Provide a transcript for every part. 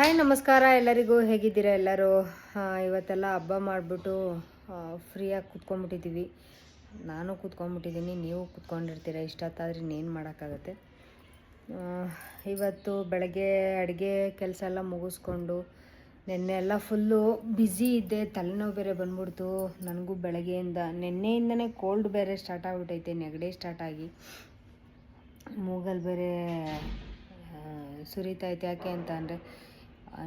Hi ನಮಸ್ಕಾರ. ಎಲ್ಲರಿಗೂ ಹೇಗಿದ್ದೀರಾ ಎಲ್ಲರೂ? ಇವತ್ತೆಲ್ಲ ಹಬ್ಬ ಮಾಡಿಬಿಟ್ಟು ಫ್ರೀಯಾಗಿ ಕೂತ್ಕೊಂಡ್ಬಿಟ್ಟಿದ್ದೀವಿ. ನಾನು ಕುತ್ಕೊಂಡ್ಬಿಟ್ಟಿದ್ದೀನಿ, ನೀವು ಕುತ್ಕೊಂಡಿರ್ತೀರ? ಇಷ್ಟೊತ್ತಾದ್ರೆ ಇನ್ನೇನು ಮಾಡೋಕ್ಕಾಗತ್ತೆ? ಇವತ್ತು ಬೆಳಗ್ಗೆ ಅಡುಗೆ ಕೆಲಸ ಎಲ್ಲ ಮುಗಿಸ್ಕೊಂಡು, ನಿನ್ನೆ ಎಲ್ಲ ಫುಲ್ಲು ಬ್ಯುಸಿ ಇದ್ದೆ. ತಲೆನೋವು ಬೇರೆ ಬಂದ್ಬಿಡ್ತು. ನನಗೂ ಬೆಳಗ್ಗೆಯಿಂದ, ನಿನ್ನೆಯಿಂದನೇ ಕೋಲ್ಡ್ ಬೇರೆ ಸ್ಟಾರ್ಟ್ ಆಗಿಬಿಟ್ಟೈತೆ ನೆಗಡಿ ಸ್ಟಾರ್ಟ್ ಆಗಿ. ಮೂಗಲ್ಲಿ ಬೇರೆ ಸುರಿತೈತೆ ಯಾಕೆ ಅಂತ ಅಂದರೆ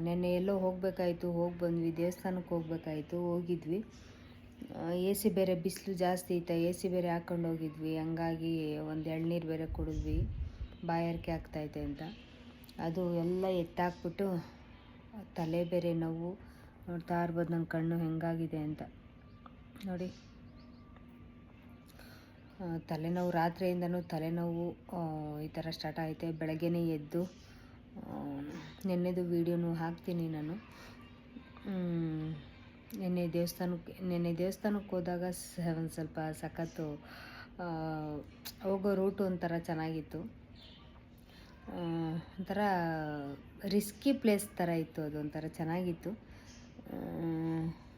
ನೆನ್ನೆ ಎಲ್ಲೋ ಹೋಗಬೇಕಾಯ್ತು, ಹೋಗಿ ಬಂದ್ವಿ, ದೇವಸ್ಥಾನಕ್ಕೆ ಹೋಗ್ಬೇಕಾಯ್ತು, ಹೋಗಿದ್ವಿ. ಎ ಸಿ ಬೇರೆ ಬಿಸಿಲು ಜಾಸ್ತಿ ಇತ್ತು ಎ ಸಿ ಬೇರೆ ಹಾಕ್ಕೊಂಡು ಹೋಗಿದ್ವಿ. ಹಂಗಾಗಿ ಒಂದು ಎಳ್ನೀರು ಬೇರೆ ಕುಡಿದ್ವಿ. ಬಾಯಾರಿಕೆ ಆಗ್ತಾಯಿದೆ ಅಂತ. ಅದು ಎಲ್ಲ ಎತ್ತಾಕ್ಬಿಟ್ಟು ತಲೆ ಬೇರೆ ನೋವು. ನೋಡ್ತಾ ಇರ್ಬೋದು ನನ್ನ ಕಣ್ಣು ಹೆಂಗಾಗಿದೆ ಅಂತ. ನೋಡಿ. ತಲೆನೋವು ರಾತ್ರಿಯಿಂದನೂ ತಲೆನೋವು ಈ ಥರ ಸ್ಟಾರ್ಟ್ ಆಯಿತೆ. ಬೆಳಗ್ಗೆನೇ ಎದ್ದು ನೆನ್ನೆದು ವೀಡಿಯೋನು ಹಾಕ್ತೀನಿ ನಾನು. ನಿನ್ನೆ ದೇವಸ್ಥಾನಕ್ಕೆ, ನೆನ್ನೆ ದೇವಸ್ಥಾನಕ್ಕೆ ಹೋದಾಗ ಒಂದು ಸ್ವಲ್ಪ ಸಖತ್ತು ಹೋಗೋ ರೂಟು ಒಂಥರ ಚೆನ್ನಾಗಿತ್ತು. ಒಂಥರ ರಿಸ್ಕಿ ಪ್ಲೇಸ್ ಥರ ಇತ್ತು ಅದು, ಒಂಥರ ಚೆನ್ನಾಗಿತ್ತು.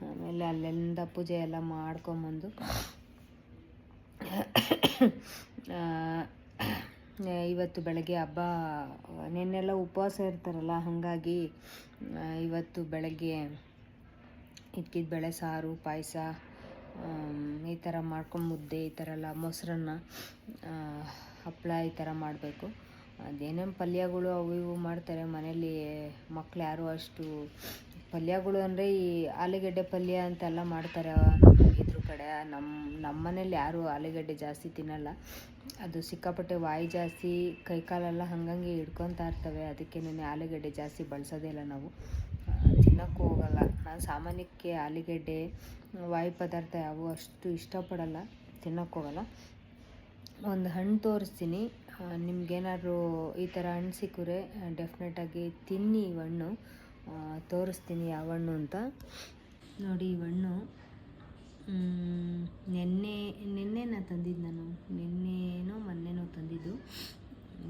ಆಮೇಲೆ ಅಲ್ಲೆಂದ ಪೂಜೆ ಎಲ್ಲ ಮಾಡ್ಕೊಂಬಂದು. ಇವತ್ತು ಬೆಳಗ್ಗೆ ಹಬ್ಬ, ನಿನ್ನೆಲ್ಲ ಉಪವಾಸ ಇರ್ತಾರಲ್ಲ, ಹಾಗಾಗಿ ಇವತ್ತು ಬೆಳಗ್ಗೆ ಇದ್ಕಿದ ಬೆಳೆ ಸಾರು, ಪಾಯಸ ಈ ಥರ ಮಾಡ್ಕೊಂಡು ಮುದ್ದೆ, ಈ ಥರ ಎಲ್ಲ ಮೊಸರನ್ನ ಹಪ್ಪಳ ಈ ಥರ ಮಾಡಬೇಕು. ಅದೇನೇನು ಪಲ್ಯಗಳು ಅವು ಇವು ಮಾಡ್ತಾರೆ ಮನೇಲಿ ಮಕ್ಳು ಯಾರು ಅಷ್ಟು ಪಲ್ಯಗಳು ಅಂದರೆ ಈ ಆಲೂಗಡ್ಡೆ ಪಲ್ಯ ಅಂತೆಲ್ಲ ಮಾಡ್ತಾರೆ. ಕಡೆ ನಮ್ಮ ನಮ್ಮ ಮನೇಲಿ ಯಾರೂ ಆಲೂಗಡ್ಡೆ ಜಾಸ್ತಿ ತಿನ್ನಲ್ಲ. ಅದು ಸಿಕ್ಕಾಪಟ್ಟೆ ವಾಯು ಜಾಸ್ತಿ ಕೈಕಾಲೆಲ್ಲ ಹಂಗಂಗೆ ಹಿಡ್ಕೊತಾ ಇರ್ತವೆ. ಅದಕ್ಕೆ ನಾನು ಆಲೂಗಡ್ಡೆ ಜಾಸ್ತಿ ಬಳಸೋದೇ ಇಲ್ಲ ನಾವು. ತಿನ್ನೋಕ್ಕೂ ಹೋಗಲ್ಲ. ನಾನು ಸಾಮಾನ್ಯಕ್ಕೆ ಆಲೂಗಡ್ಡೆ, ವಾಯು ಪದಾರ್ಥ ಯಾವು ಅಷ್ಟು ಇಷ್ಟಪಡಲ್ಲ. ತಿನ್ನೋಕ್ಕೆ ಹೋಗಲ್ಲ. ಒಂದು ಹಣ್ಣು ತೋರಿಸ್ತೀನಿ. ನಿಮ್ಗೇನಾದ್ರು ಈ ಥರ ಹಣ್ಣು ಸಿಕ್ಕರೆ ಡೆಫಿನೆಟಾಗಿ ತಿನ್ನಿ ಈ ಹಣ್ಣು. ತೋರಿಸ್ತೀನಿ ಯಾವ ಹಣ್ಣು ಅಂತ. ನೋಡಿ ಈ ಹಣ್ಣು. ಮ್, ನೆನ್ನೆ ನಾನು ತಂದಿದ್ದು ನಾನು. ನಿನ್ನೆನೋ ಮೊನ್ನೆನೋ ತಂದಿದ್ದು.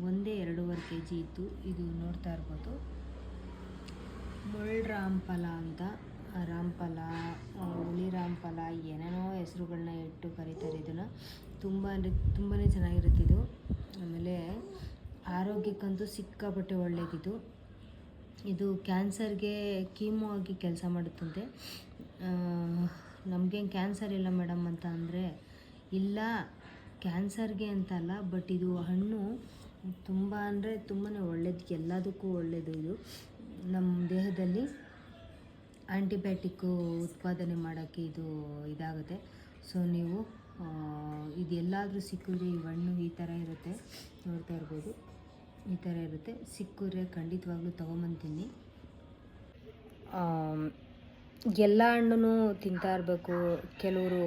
ಒಂದೇ ಎರಡೂವರೆ ಕೆ ಜಿ ಇತ್ತು. ಇದು ನೋಡ್ತಾ ಇರ್ಬೋದು. ಮುಳ್ಳು ರಾಮ್ಫಲ ಅಂತ ರಾಮಫಲ ಹುಳಿ ರಾಮ್ಫಲ ಏನೇನೋ ಹೆಸರುಗಳನ್ನ ಇಟ್ಟು ಕರೀತಾರೆ ಇದನ್ನು. ತುಂಬ ಅಂದರೆ ತುಂಬಾ ಚೆನ್ನಾಗಿರುತ್ತೆ ಇದು. ಆಮೇಲೆ ಆರೋಗ್ಯಕ್ಕಂತೂ ಸಿಕ್ಕಾಪಟ್ಟೆ ಒಳ್ಳೆಯದಿದು ಇದು ಕ್ಯಾನ್ಸರ್ಗೆ ಕೀಮೋ ಆಗಿ ಕೆಲಸ ಮಾಡುತ್ತಂತೆ. ನಮಗೇನು ಕ್ಯಾನ್ಸರ್ ಇಲ್ಲ ಮೇಡಮ್ ಅಂತ ಅಂದರೆ, ಇಲ್ಲ ಕ್ಯಾನ್ಸರ್ಗೆ ಅಂತಲ್ಲ ಬಟ್ ಇದು ಹಣ್ಣು ತುಂಬ ಅಂದರೆ ತುಂಬಾ ಒಳ್ಳೇದು, ಎಲ್ಲದಕ್ಕೂ ಒಳ್ಳೆಯದು ಇದು. ನಮ್ಮ ದೇಹದಲ್ಲಿ ಆ್ಯಂಟಿಬಯೋಟಿಕ್ಕು ಉತ್ಪಾದನೆ ಮಾಡೋಕ್ಕೆ ಇದು ಇದಾಗುತ್ತೆ. ಸೊ ನೀವು ಇದೆಲ್ಲಾದರೂ ಇದು ಸಿಕ್ಕಿದ್ರೆ ಈ ಹಣ್ಣು ಈ ಥರ ಇರುತ್ತೆ, ನೋಡ್ತಾ ಇರ್ಬೋದು. ಈ ಥರ ಇರುತ್ತೆ. ಸಿಕ್ಕಿದ್ರೆ ಖಂಡಿತವಾಗ್ಲೂ ತೊಗೊಂಬಂತೀನಿ ಎಲ್ಲ ಹಣ್ಣು ತಿಂತಾ ಇರಬೇಕು. ಕೆಲವರು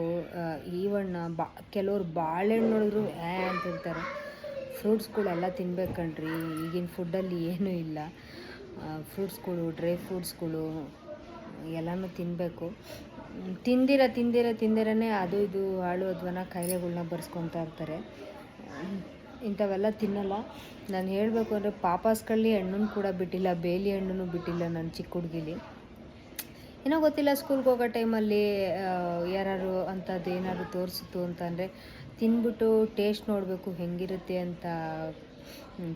ಈ ಹಣ್ಣು ಬಾ, ಕೆಲವ್ರು ಬಾಳೆಹಣ್ಣು ನೋಡಿದ್ರು ಏ ಅಂತಿರ್ತಾರೆ ಫ್ರೂಟ್ಸ್ಗಳೆಲ್ಲ ತಿನ್ಬೇಕು ಕಣ್ರಿ. ಈಗಿನ ಫುಡ್ಡಲ್ಲಿ ಏನೂ ಇಲ್ಲ. ಫ್ರೂಟ್ಸ್ಗಳು ಡ್ರೈ ಫ್ರೂಟ್ಸ್ಗಳು ಎಲ್ಲನೂ ತಿನ್ನಬೇಕು ತಿಂದಿರ ತಿಂದಿರ, ತಿಂದಿರನೇ ಅದು ಇದು ಹಾಳು ಅಥವಾ ಕಾಯಿಲೆಗಳನ್ನ ಬರ್ಸ್ಕೊತಾ ಇರ್ತಾರೆ. ಇಂಥವೆಲ್ಲ ತಿನ್ನಲ್ಲ. ನಾನು ಹೇಳಬೇಕು ಅಂದರೆ ಪಾಪಾಸ್ಕಳ್ಳಿ ಹಣ್ಣನ್ನು ಕೂಡ ಬಿಟ್ಟಿಲ್ಲ, ಬೇಲಿ ಹಣ್ಣು ಬಿಟ್ಟಿಲ್ಲ ನನ್ನ ಚಿಕ್ಕ ಹುಡುಗಿಲಿ. ಏನೋ ಗೊತ್ತಿಲ್ಲ ಸ್ಕೂಲ್ಗೆ ಹೋಗೋ ಟೈಮಲ್ಲಿ ಯಾರು ಅಂಥದ್ದು ಏನಾದ್ರು ತೋರಿಸಿತು ಅಂತಂದರೆ ತಿಂದ್ಬಿಟ್ಟು ಟೇಸ್ಟ್ ನೋಡಬೇಕು ಹೆಂಗಿರುತ್ತೆ ಅಂತ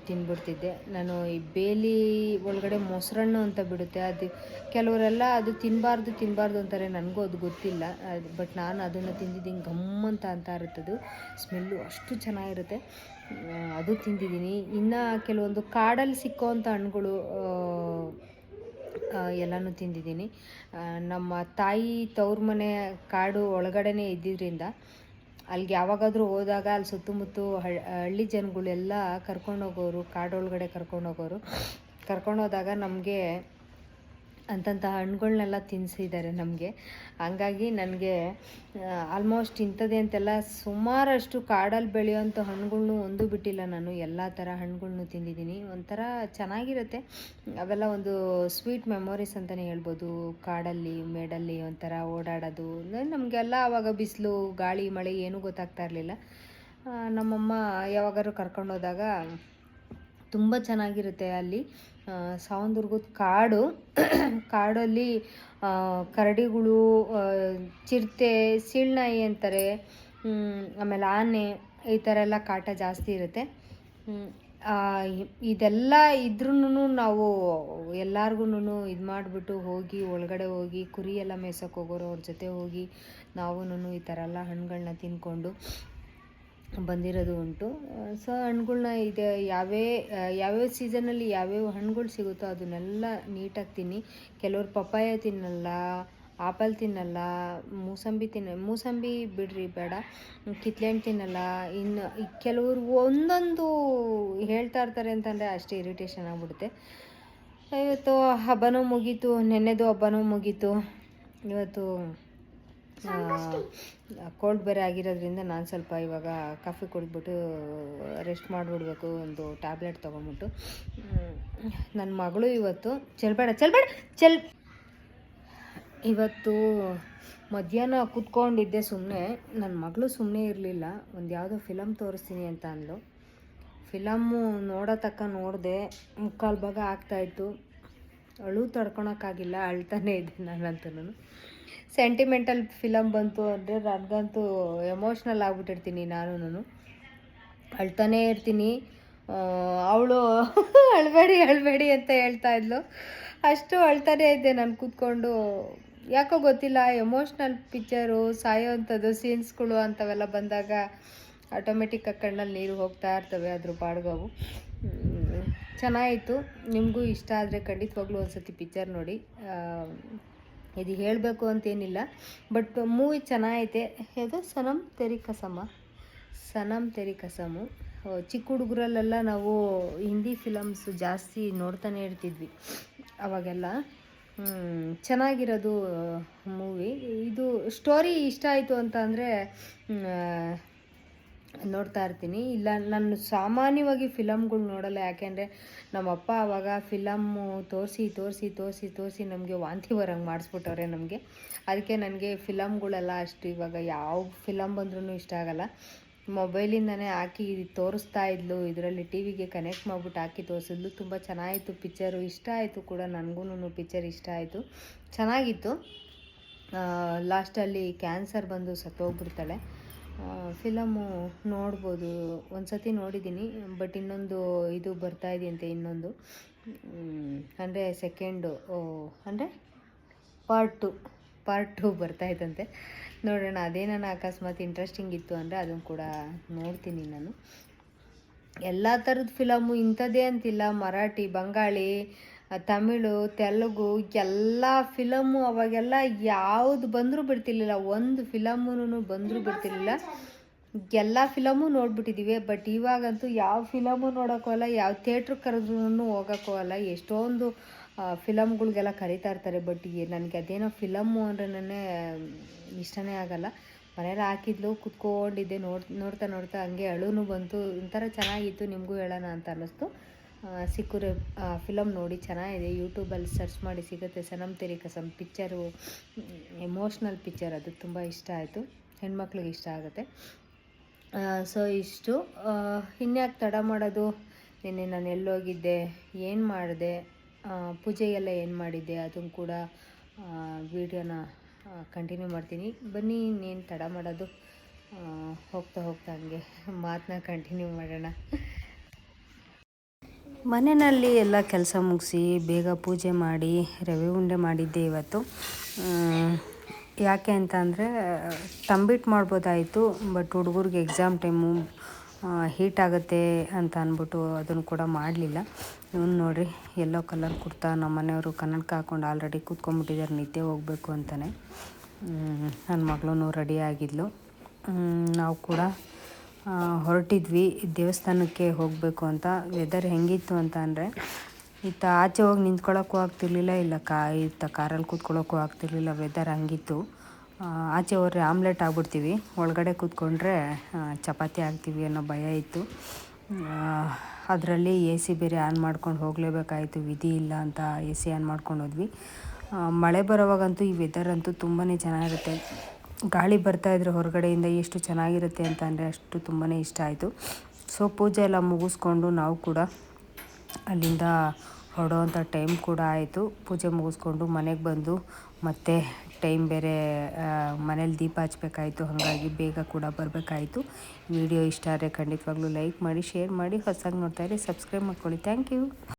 ತಿಂದ್ಬಿಡ್ತಿದ್ದೆ. ನಾನು ಈ ಬೇಲಿ ಒಳಗಡೆ ಮೊಸರಣ್ಣು ಅಂತ ಬಿಡುತ್ತೆ ಅದು ಕೆಲವರೆಲ್ಲ ಅದು ತಿನ್ನಬಾರ್ದು ತಿನ್ನಬಾರ್ದು ಅಂತಾರೆ ನನಗೂ ಅದು ಗೊತ್ತಿಲ್ಲ. ಬಟ್ ನಾನು ಅದನ್ನು ತಿಂದಿದ್ದೀನಿ ಗಮ್ಮಂತ ಅಂತ ಅಂತ ಇರುತ್ತದು. ಸ್ಮೆಲ್ಲು ಅಷ್ಟು ಚೆನ್ನಾಗಿರುತ್ತೆ. ಅದು ತಿಂದಿದ್ದೀನಿ. ಇನ್ನು ಕೆಲವೊಂದು ಕಾಡಲ್ಲಿ ಸಿಕ್ಕೋವಂಥ ಹಣ್ಣುಗಳು ಆ, ಎಲ್ಲನೂ ತಿಂದಿದ್ದೀನಿ. ನಮ್ಮ ತಾಯಿ ತವ್ರ ಮನೆ ಕಾಡು ಒಳಗಡೆನೇ ಇದ್ದಿದ್ದರಿಂದ ಅಲ್ಲಿಗೆ ಯಾವಾಗಾದರೂ ಹೋದಾಗ ಅಲ್ಲಿ ಸುತ್ತಮುತ್ತ ಹಳ್- ಹಳ್ಳಿ ಜನಗಳೆಲ್ಲ ಕರ್ಕೊಂಡೋಗೋರು, ಕಾಡೊಳಗಡೆ ಕರ್ಕೊಂಡೋಗೋರು. ಕರ್ಕೊಂಡೋದಾಗ ನಮಗೆ ಅಂತಂಥ ಹಣ್ಣುಗಳ್ನೆಲ್ಲ ತಿನ್ನಿಸಿದ್ದಾರೆ ನಮಗೆ. ಹಂಗಾಗಿ ನನಗೆ ಆಲ್ಮೋಸ್ಟ್ ಇಂಥದ್ದೇ ಅಂತೆಲ್ಲ ಸುಮಾರಷ್ಟು ಕಾಡಲ್ಲಿ ಬೆಳೆಯೋಂಥ ಹಣ್ಣುಗಳ್ನು ಒಂದು ಬಿಟ್ಟಿಲ್ಲ ನಾನು. ಎಲ್ಲ ಥರ ಹಣ್ಣುಗಳ್ನು ತಿಂದಿದ್ದೀನಿ. ಒಂಥರ ಚೆನ್ನಾಗಿರುತ್ತೆ. ಅವೆಲ್ಲ ಒಂದು ಸ್ವೀಟ್ ಮೆಮೊರೀಸ್ ಅಂತಲೇ ಹೇಳ್ಬೋದು. ಕಾಡಲ್ಲಿ, ಮೇಡಲ್ಲಿ ಒಂಥರ ಓಡಾಡೋದು. ನಮಗೆಲ್ಲ ಆವಾಗ ಬಿಸಿಲು, ಗಾಳಿ, ಮಳೆ ಏನೂ ಗೊತ್ತಾಗ್ತಾ ಇರಲಿಲ್ಲ. ನಮ್ಮಮ್ಮ ಯಾವಾಗಾದ್ರೂ ಕರ್ಕೊಂಡೋದಾಗ ತುಂಬ ಚೆನ್ನಾಗಿರುತ್ತೆ ಅಲ್ಲಿ. ಸಾವಂದುರ್ಗದ ಕಾಡು, ಕಾಡಲ್ಲಿ ಕರಡಿಗಳು ಚಿರತೆ ಸೀಳ್ನಾಯಿ ಅಂತಾರೆ ಆಮೇಲೆ ಆನೆ, ಈ ಥರ ಎಲ್ಲ ಕಾಟ ಜಾಸ್ತಿ ಇರುತ್ತೆ. ಇದೆಲ್ಲ ಇದ್ರೂ ನಾವು ಎಲ್ಲಾರ್ಗು ಇದು ಮಾಡಿಬಿಟ್ಟು ಹೋಗಿ, ಒಳಗಡೆ ಹೋಗಿ, ಕುರಿ ಎಲ್ಲ ಮೇಯ್ಸೋಕೆ ಹೋಗೋರು ಅವ್ರ ಜೊತೆ ಹೋಗಿ ನಾವು ಈ ಥರ ಎಲ್ಲ ಹಣ್ಣುಗಳನ್ನ ತಿಂದ್ಕೊಂಡು ಬಂದಿರೋದು ಉಂಟು. ಸೊ ಹಣ್ಣುಗಳ್ನ ಇದು, ಯಾವೇ ಯಾವ್ಯಾವ ಸೀಸನಲ್ಲಿ ಯಾವ್ಯಾವ ಹಣ್ಣುಗಳು ಸಿಗುತ್ತೋ ಅದನ್ನೆಲ್ಲ ನೀಟಾಗಿ ತಿನ್ನಿ. ಕೆಲವರು ಪಪ್ಪಾಯ ತಿನ್ನಲ್ಲ, ಆಪಲ್ ತಿನ್ನಲ್ಲ, ಮೂಸಂಬಿ ತಿನ್ನ, ಮೂಸಂಬಿ ಬಿಡ್ರಿ ಬೇಡ, ಕಿತ್ಲೆಹಣ್ಣು ತಿನ್ನಲ್ಲ. ಇನ್ನು ಕೆಲವರು ಒಂದೊಂದು ಹೇಳ್ತಾ ಇರ್ತಾರೆ ಅಂತಂದರೆ ಅಷ್ಟೇ ಇರಿಟೇಷನ್ ಆಗಿಬಿಡುತ್ತೆ. ಇವತ್ತು ಹಬ್ಬನೂ ಮುಗೀತು, ನೆನ್ನೆದು ಹಬ್ಬನೂ ಮುಗೀತು. ಇವತ್ತು ಕೋಲ್ಡ್ ಬೇರೆ ಆಗಿರೋದ್ರಿಂದ ನಾನು ಸ್ವಲ್ಪ ಇವಾಗ ಕಾಫಿ ಕುಡಿದ್ಬಿಟ್ಟು ರೆಸ್ಟ್ ಮಾಡಿಬಿಡ್ಬೇಕು, ಒಂದು ಟ್ಯಾಬ್ಲೆಟ್ ತೊಗೊಂಬಿಟ್ಟು. ನನ್ನ ಮಗಳು ಇವತ್ತು ಚೆಲ್ಬೇಡ ಚೆಲ್ಬೇಡ ಚೆಲ್ ಇವತ್ತು ಮಧ್ಯಾಹ್ನ ಕೂತ್ಕೊಂಡಿದ್ದೆ ಸುಮ್ಮನೆ ನನ್ನ ಮಗಳು ಸುಮ್ಮನೆ ಇರಲಿಲ್ಲ, ಒಂದು ಯಾವುದೋ ಫಿಲಮ್ ತೋರಿಸ್ತೀನಿ ಅಂತ ಅಂದಳು ಫಿಲಮ್ಮು ನೋಡೋ ತಕ್ಕ ನೋಡಿದೆ, ಮುಕ್ಕಾಲು ಭಾಗ ಆಗ್ತಾಯಿತ್ತು ಅಳು ತಡ್ಕೊಳಕ್ಕಾಗಿಲ್ಲ, ಅಳ್ತಾನೆ ಇದ್ದೆ ನಾನಂತೂ ಸೆಂಟಿಮೆಂಟಲ್ ಫಿಲಮ್ ಬಂತು ಅಂದರೆ ನನಗಂತೂ ಎಮೋಷ್ನಲ್ ಆಗಿಬಿಟ್ಟಿರ್ತೀನಿ ನಾನು ಅಳ್ತಾನೇ ಇರ್ತೀನಿ. ಅವಳು ಅಳಬೇಡಿ ಅಳಬೇಡಿ ಅಂತ ಹೇಳ್ತಾ ಇದ್ಲು. ಅಷ್ಟು ಅಳ್ತಾನೇ ಇದ್ದೆ ನಾನು ಕೂತ್ಕೊಂಡು. ಯಾಕೋ ಗೊತ್ತಿಲ್ಲ ಎಮೋಷ್ನಲ್ ಪಿಕ್ಚರು ಸಾಯೋವಂಥದ್ದು ಸೀನ್ಸ್ಗಳು ಅಂಥವೆಲ್ಲ ಬಂದಾಗ ಆಟೋಮೆಟಿಕ್ಕಾಗಿ ಕಣ್ಣಲ್ಲಿ ನೀರು ಹೋಗ್ತಾ ಇರ್ತವೆ ಅದ್ರ ಪಾಡ್ಗವು. ಚೆನ್ನಾಗಿತ್ತು. ನಿಮಗೂ ಇಷ್ಟ ಆದರೆ ಖಂಡಿತವಾಗ್ಲೂ ಒಂದ್ಸತಿ ಪಿಕ್ಚರ್ ನೋಡಿ. ಇದು ಹೇಳಬೇಕು ಅಂತೇನಿಲ್ಲ. ಬಟ್ ಮೂವಿ ಚೆನ್ನಾಗೈತೆ. ಇದು ಸನಮ್ ತೆರಿ ಕಸಮ. ಸನಮ್ ತೆರಿ ಕಸಮು. ಚಿಕ್ಕ ಹುಡುಗರಲ್ಲೆಲ್ಲ ನಾವು ಹಿಂದಿ ಫಿಲಮ್ಸ್ ಜಾಸ್ತಿ ನೋಡ್ತಾನೆ ಇರ್ತಿದ್ವಿ ಅವಾಗೆಲ್ಲ. ಚೆನ್ನಾಗಿರೋದು ಮೂವಿ. ಇದು ಸ್ಟೋರಿ ಇಷ್ಟ ಆಯಿತು ಅಂತ ಅಂದರೆ ನೋಡ್ತಾ ಇರ್ತೀನಿ. ಇಲ್ಲ, ನಾನು ಸಾಮಾನ್ಯವಾಗಿ ಫಿಲಮ್ಗಳು ನೋಡಲ್ಲ. ಯಾಕೆಂದರೆ ನಮ್ಮಪ್ಪ ಆವಾಗ ಫಿಲಮ್ಮು ತೋರಿಸಿ ತೋರಿಸಿ ತೋರಿಸಿ ತೋರಿಸಿ ನಮಗೆ ವಾಂತಿ ಬರೋಂಗೆ ಮಾಡಿಸ್ಬಿಟ್ಟವ್ರೆ ನಮಗೆ. ಅದಕ್ಕೆ ನನಗೆ ಫಿಲಮ್ಗಳೆಲ್ಲ ಅಷ್ಟು ಇವಾಗ ಯಾವ ಫಿಲಮ್ ಬಂದ್ರೂ ಇಷ್ಟ ಆಗಲ್ಲ. ಮೊಬೈಲಿಂದನೇ ಹಾಕಿ ತೋರಿಸ್ತಾ ಇದ್ಲು. ಇದರಲ್ಲಿ ಟಿ ವಿಗೆ ಕನೆಕ್ಟ್ ಮಾಡಿಬಿಟ್ಟು ಹಾಕಿ ತೋರಿಸಿದ್ಲು. ತುಂಬ ಚೆನ್ನಾಗಿತ್ತು ಪಿಕ್ಚರು. ಇಷ್ಟ ಆಯಿತು ಕೂಡ ನನಗೂ ಪಿಕ್ಚರ್ ಇಷ್ಟ ಆಯಿತು. ಚೆನ್ನಾಗಿತ್ತು. ಲಾಸ್ಟಲ್ಲಿ ಕ್ಯಾನ್ಸರ್ ಬಂದು ಸತ್ತೋಗ್ಬಿಡ್ತಾಳೆ. ಫಿಲಮು ನೋಡ್ಬೋದು. ಒಂದು ಸತಿ ನೋಡಿದ್ದೀನಿ, ಬಟ್ ಇನ್ನೊಂದು ಇದು ಬರ್ತಾ ಇದೆಯಂತೆ ಇನ್ನೊಂದು. ಅಂದರೆ ಸೆಕೆಂಡು ಅಂದರೆ ಪಾರ್ಟ್ ಟು ಪಾರ್ಟ್ ಟು ಬರ್ತಾ ಇದ್ದಂತೆ ನೋಡೋಣ ಅದೇನಾನ ಅಕಸ್ಮಾತ್ ಇಂಟ್ರೆಸ್ಟಿಂಗ್ ಇತ್ತು ಅಂದರೆ ಅದನ್ನು ಕೂಡ ನೋಡ್ತೀನಿ ನಾನು. ಎಲ್ಲ ಥರದ ಫಿಲಮು ಇಂಥದ್ದೇ ಅಂತಿಲ್ಲ. ಮರಾಠಿ, ಬಂಗಾಳಿ ತಮಿಳು, ತೆಲುಗು ಎಲ್ಲ ಫಿಲಮು ಅವಾಗೆಲ್ಲ ಯಾವುದು ಬಂದರೂ ಬಿಡ್ತಿರ್ಲಿಲ್ಲ. ಒಂದು ಫಿಲಮುನು ಬಂದರೂ ಬಿಡ್ತಿರ್ಲಿಲ್ಲ. ಎಲ್ಲ ಫಿಲಮು ನೋಡ್ಬಿಟ್ಟಿದ್ದೀವಿ ಬಟ್ ಇವಾಗಂತೂ ಯಾವ ಫಿಲಮು ನೋಡೋಕ್ಕೋಲ್ಲ ಯಾವ ಥಿಯೇಟ್ರ್ ಕರೆದ್ರೂ ಹೋಗೋಕ್ಕೋಲ್ಲ ಎಷ್ಟೊಂದು ಫಿಲಮ್ಗಳಿಗೆಲ್ಲ ಕರಿತಾ ಇರ್ತಾರೆ. ಬಟ್ ನನಗೆ ಅದೇನೋ ಫಿಲಮ್ಮು ಅಂದ್ರೆ ಇಷ್ಟನೇ ಆಗಲ್ಲ. ಮನೇಲಿ ಹಾಕಿದ್ಲು, ಕುತ್ಕೊಂಡಿದ್ದೆ, ನೋಡ್, ನೋಡ್ತಾ ನೋಡ್ತಾ ಹಂಗೆ ಅಳುನು ಬಂತು. ಒಂಥರ ಚೆನ್ನಾಗಿತ್ತು, ನಿಮಗೂ ಹೇಳೋಣ ಅಂತ ಅನ್ನಿಸ್ತು. ಸಿಕ್ಕರೆ ಫಿಲಮ್ ನೋಡಿ ಚೆನ್ನಾಗಿದೆ. ಯೂಟ್ಯೂಬಲ್ಲಿ ಸರ್ಚ್ ಮಾಡಿ ಸಿಗುತ್ತೆ. Sanam Teri Kasam picture emotional picture ಅದು ತುಂಬ ಇಷ್ಟ ಆಯಿತು. ಹೆಣ್ಮಕ್ಳಿಗೆ ಇಷ್ಟ ಆಗುತ್ತೆ. ಸೊ ಇಷ್ಟು. ಇನ್ಯಾಕೆ ತಡ ಮಾಡೋದು? ನಿನ್ನೆ ನಾನು ಎಲ್ಲೋಗಿದ್ದೆ, ಏನು ಮಾಡಿದೆ? ಪೂಜೆಗೆಲ್ಲ ಏನು ಮಾಡಿದ್ದೆ? ಅದನ್ನು ಕೂಡ ವೀಡಿಯೋನ ಕಂಟಿನ್ಯೂ ಮಾಡ್ತೀನಿ. ಬನ್ನಿ, ಇನ್ನೇನು ತಡ ಮಾಡೋದು? ಹೋಗ್ತಾ ಹೋಗ್ತಾ ಹಂಗೆ ಮಾತನ್ನ ಕಂಟಿನ್ಯೂ ಮಾಡೋಣ. ಮನೆಯಲ್ಲಿ ಎಲ್ಲ ಕೆಲಸ ಮುಗಿಸಿ ಬೇಗ ಪೂಜೆ ಮಾಡಿ, ರವೆ ಉಂಡೆ ಮಾಡಿದ್ದೆ ಇವತ್ತು. ಯಾಕೆ ಅಂತ ಅಂದರೆ ತಂಬಿಟ್ಟು ಮಾಡ್ಬೋದಾಯಿತು ಬಟ್ ಹುಡುಗರಿಗೆ ಎಕ್ಸಾಮ್ ಟೈಮು ಹೀಟ್ ಆಗುತ್ತೆ ಅಂತ ಅಂದ್ಬಿಟ್ಟು ಅದನ್ನು ಕೂಡ ಮಾಡಲಿಲ್ಲ. ಇವನು ನೋಡಿರಿ ಎಲ್ಲೋ ಕಲರ್ ಕುರ್ತಾ ನಮ್ಮ ಮನೆಯವರು ಕನ್ನಡಕ ಹಾಕೊಂಡು ಆಲ್ರೆಡಿ ಕೂತ್ಕೊಂಡ್ಬಿಟ್ಟಿದ್ದಾರೆ, ನಿದ್ದೆ ಹೋಗಬೇಕು ಅಂತಲೇ ನನ್ನ ಮಗಳೂ ರೆಡಿ ಆಗಿದ್ಲು. ನಾವು ಕೂಡ ಹೊರಟಿದ್ವಿ. ದೇವಸ್ಥಾನಕ್ಕೆ ಹೋಗಬೇಕು ಅಂತ. ವೆದರ್ ಹೆಂಗಿತ್ತು ಅಂತ ಅಂದರೆ, ಇತ್ತ ಆಚೆ ಹೋಗಿ ನಿಂತ್ಕೊಳ್ಳೋಕ್ಕೂ ಆಗ್ತಿರ್ಲಿಲ್ಲ, ಇಲ್ಲ ಕಾ, ಇತ್ತ ಕಾರಲ್ಲಿ ಕೂತ್ಕೊಳ್ಳೋಕ್ಕೂ ಆಗ್ತಿರ್ಲಿಲ್ಲ ವೆದರ್ ಹಂಗಿತ್ತು. ಆಚೆ ಹೋದ್ರೆ ಆಮ್ಲೆಟ್ ಆಗ್ಬಿಡ್ತೀವಿ. ಒಳಗಡೆ ಕೂತ್ಕೊಂಡ್ರೆ ಚಪಾತಿ ಆಗ್ತೀವಿ ಅನ್ನೋ ಭಯ ಇತ್ತು. ಅದರಲ್ಲಿ ಎ ಸಿ ಬೇರೆ ಆನ್ ಮಾಡ್ಕೊಂಡು ಹೋಗಲೇಬೇಕಾಯಿತು. ವಿಧಿ ಇಲ್ಲ ಅಂತ ಎ ಸಿ ಆನ್ ಮಾಡ್ಕೊಂಡು ಹೋದ್ವಿ. ಮಳೆ ಬರೋವಾಗಂತೂ ಈ ವೆದರ್ ಅಂತೂ ತುಂಬಾ ಚೆನ್ನಾಗಿರುತ್ತೆ. ಗಾಳಿ ಬರ್ತಾ ಇದ್ರೆ ಹೊರಗಡೆಯಿಂದ ಎಷ್ಟು ಚೆನ್ನಾಗಿರುತ್ತೆ ಅಂತ ಅಂದರೆ ಅಷ್ಟು ತುಂಬಾ ಇಷ್ಟ ಆಯಿತು. ಸೊ ಪೂಜೆ ಎಲ್ಲ ಮುಗಿಸ್ಕೊಂಡು ನಾವು ಕೂಡ ಅಲ್ಲಿಂದ ಹೊರಡೋವಂಥ ಟೈಮ್ ಕೂಡ ಆಯಿತು. ಪೂಜೆ ಮುಗಿಸ್ಕೊಂಡು ಮನೆಗೆ ಬಂದು ಮತ್ತೆ ಟೈಮ್ ಬೇರೆ ಮನೇಲಿ ದೀಪ ಹಚ್ಬೇಕಾಯಿತು. ಹಾಗಾಗಿ ಬೇಗ ಕೂಡ ಬರಬೇಕಾಯಿತು. ವಿಡಿಯೋ ಇಷ್ಟ ಆದರೆ ಖಂಡಿತವಾಗ್ಲೂ ಲೈಕ್ ಮಾಡಿ ಶೇರ್ ಮಾಡಿ ಹೊಸಾಗಿ ನೋಡ್ತಾಯಿರಿ ಸಬ್ಸ್ಕ್ರೈಬ್ ಮಾಡ್ಕೊಳ್ಳಿ. Thank you